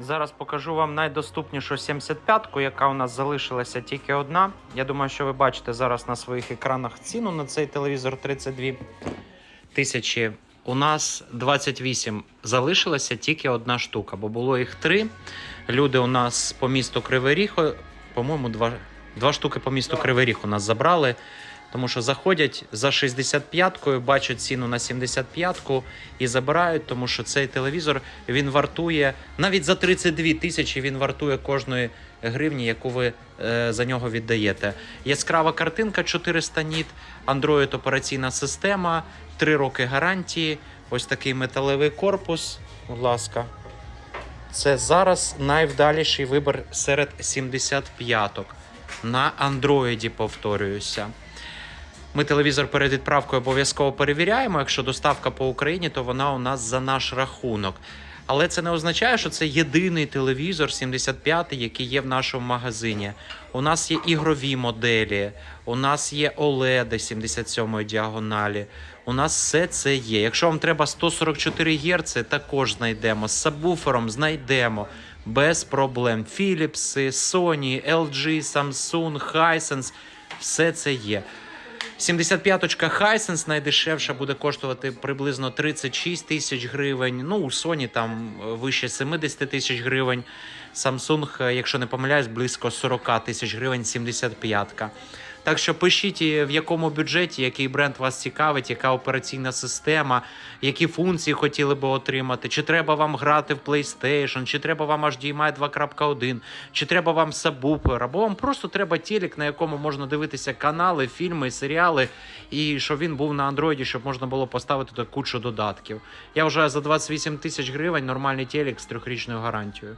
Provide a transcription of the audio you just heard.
Зараз покажу вам найдоступнішу 75-ку, яка у нас залишилася тільки одна. Я думаю, що ви бачите зараз на своїх екранах ціну на цей телевізор 32 тисячі. У нас 28 залишилася тільки одна штука, бо було їх три. Люди у нас по місту Кривий Ріг, по-моєму, два, два штуки по місту Кривий Ріг у нас забрали. Тому що заходять за 65-кою, бачать ціну на 75-ку і забирають, тому що цей телевізор він вартує навіть за 32 тисячі він вартує кожної гривні, яку ви е, за нього віддаєте. Яскрава картинка 400 ніт, Android операційна система, 3 роки гарантії. Ось такий металевий корпус. Будь ласка. Це зараз найвдаліший вибір серед 75-ок. На Андроїді, повторююся. Ми телевізор перед відправкою обов'язково перевіряємо. Якщо доставка по Україні, то вона у нас за наш рахунок. Але це не означає, що це єдиний телевізор 75, який є в нашому магазині. У нас є ігрові моделі, у нас є OLED 77 діагоналі. У нас все це є. Якщо вам треба 144 Гц, також знайдемо. З сабвуфером знайдемо. Без проблем. Philips, Sony, LG, Samsung, Hisense – все це є. 75-очка Hisense найдешевша буде коштувати приблизно 36 тисяч гривень. Ну, у Sony там е, вище 70 тисяч гривень. Samsung, е, якщо не помиляюсь, близько 40 тисяч гривень 75-ка. Так що пишіть, е, в якому бюджеті, який бренд вас цікавить, яка операційна система, які функції хотіли би отримати. Чи треба вам грати в PlayStation, чи треба вам HDMI 2.1, чи треба вам сабвуфер, або вам просто треба телек, на якому можна дивитися канали, фільми, серіали, і щоб він був на андроїді, щоб можна було поставити туди кучу додатків. Я вже за 28 тисяч гривень нормальний телек з трьохрічною гарантією.